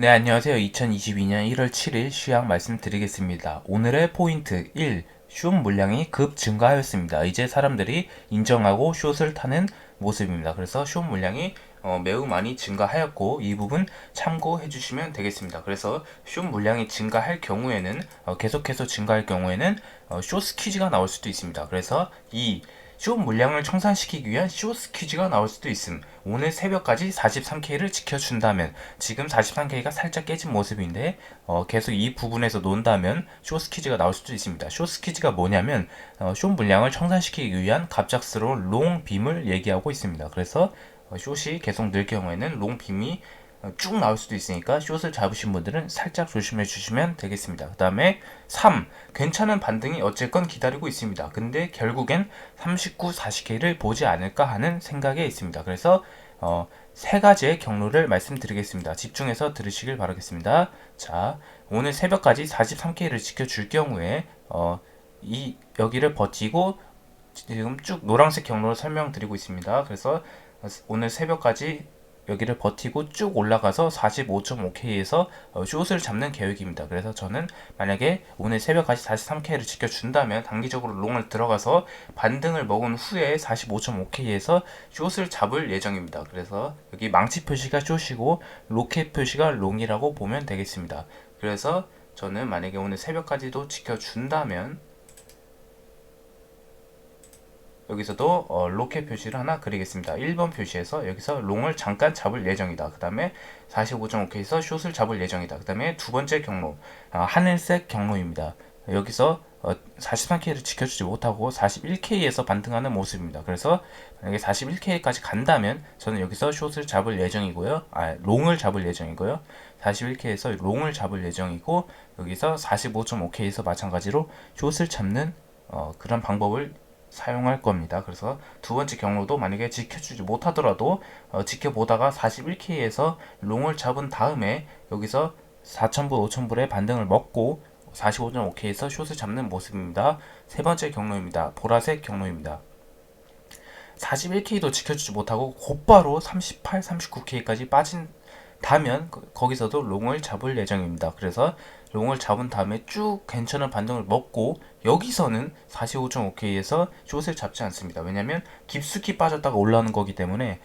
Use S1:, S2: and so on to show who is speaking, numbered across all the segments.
S1: 네, 안녕하세요. 2022년 1월 7일 시황 말씀드리겠습니다. 오늘의 포인트 1. 숏 물량이 급 증가하였습니다. 이제 사람들이 인정하고 숏을 타는 모습입니다. 그래서 숏 물량이 어, 매우 많이 증가하였고 이 부분 참고해 주시면 되겠습니다. 그래서 숏 물량이 증가할 경우에는 어, 계속해서 증가할 경우에는 어, 숏 스퀴즈가 나올 수도 있습니다. 그래서 이 숏 물량을 청산시키기 위한 숏 스퀴즈가 나올 수도 있음. 오늘 새벽까지 43K를 지켜준다면 지금 43K가 살짝 깨진 모습인데 어, 계속 이 부분에서 논다면 숏 스퀴즈가 나올 수도 있습니다. 숏 스퀴즈가 뭐냐면 어, 숏 물량을 청산시키기 위한 갑작스러운 롱 빔을 얘기하고 있습니다. 그래서 어, 숏이 계속 늘 경우에는 롱 빔이 어, 쭉 나올 수도 있으니까 숏을 잡으신 분들은 살짝 조심해 주시면 되겠습니다. 그 다음에 3. 괜찮은 반등이 어쨌건 기다리고 있습니다. 근데 결국엔 39, 40K를 보지 않을까 하는 생각에 있습니다. 그래서 어, 세 가지의 경로를 말씀드리겠습니다. 집중해서 들으시길 바라겠습니다. 자, 오늘 새벽까지 43K를 지켜줄 경우에 어, 이 여기를 버티고 지금 쭉 노란색 경로를 설명드리고 있습니다. 그래서 오늘 새벽까지 여기를 버티고 쭉 올라가서 45.5K에서 어, 숏을 잡는 계획입니다. 그래서 저는 만약에 오늘 새벽까지 43K를 지켜준다면 단기적으로 롱을 들어가서 반등을 먹은 후에 45.5K에서 숏을 잡을 예정입니다. 그래서 여기 망치 표시가 숏이고 로켓 표시가 롱이라고 보면 되겠습니다. 그래서 저는 만약에 오늘 새벽까지도 지켜준다면 여기서도 어, 로켓 표시를 하나 그리겠습니다. 1번 표시에서 여기서 롱을 잠깐 잡을 예정이다. 그 다음에 45.5K에서 숏을 잡을 예정이다. 그 다음에 두 번째 경로 아, 하늘색 경로입니다. 여기서 어, 43K를 지켜주지 못하고 41K에서 반등하는 모습입니다. 그래서 만약에 41K까지 간다면 저는 여기서 숏을 잡을 예정이고요. 아, 롱을 잡을 예정이고요. 41K에서 롱을 잡을 예정이고 여기서 45.5K에서 마찬가지로 숏을 잡는 어, 그런 방법을 사용할 겁니다. 그래서 두 번째 경로도 만약에 지켜주지 못하더라도 어, 지켜보다가 41K에서 롱을 잡은 다음에 여기서 4,000불, 5,000불의 반등을 먹고 45.5K에서 숏을 잡는 모습입니다. 세 번째 경로입니다. 보라색 경로입니다. 41K도 지켜주지 못하고 곧바로 38, 39K까지 빠진 다면 거기서도 롱을 잡을 예정입니다. 그래서 롱을 잡은 다음에 쭉 괜찮은 반등을 먹고 여기서는 45.5K에서 숏을 잡지 않습니다. 왜냐면 깊숙이 빠졌다가 올라오는 거기 때문에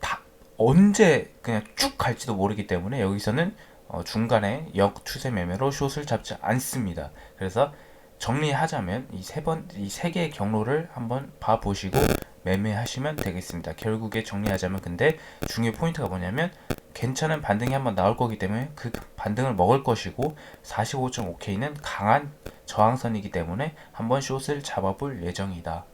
S1: 다 언제 그냥 쭉 갈지도 모르기 때문에 여기서는 어 중간에 역 추세 매매로 숏을 잡지 않습니다. 그래서 정리하자면 이 세 번, 이 세 개의 경로를 한번 봐 보시고 매매하시면 되겠습니다. 결국에 정리하자면 근데 중요 포인트가 뭐냐면 괜찮은 반등이 한번 나올 거기 때문에 그 반등을 먹을 것이고 45.5K는 강한 저항선이기 때문에 한번 숏을 잡아볼 예정이다.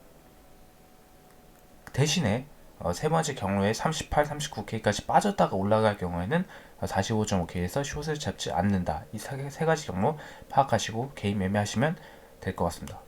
S1: 대신에 어, 세 번째 경로에 38, 39K까지 빠졌다가 올라갈 경우에는 45.5K에서 숏을 잡지 않는다. 이 세 가지 경로 파악하시고 개인 매매하시면 될 것 같습니다.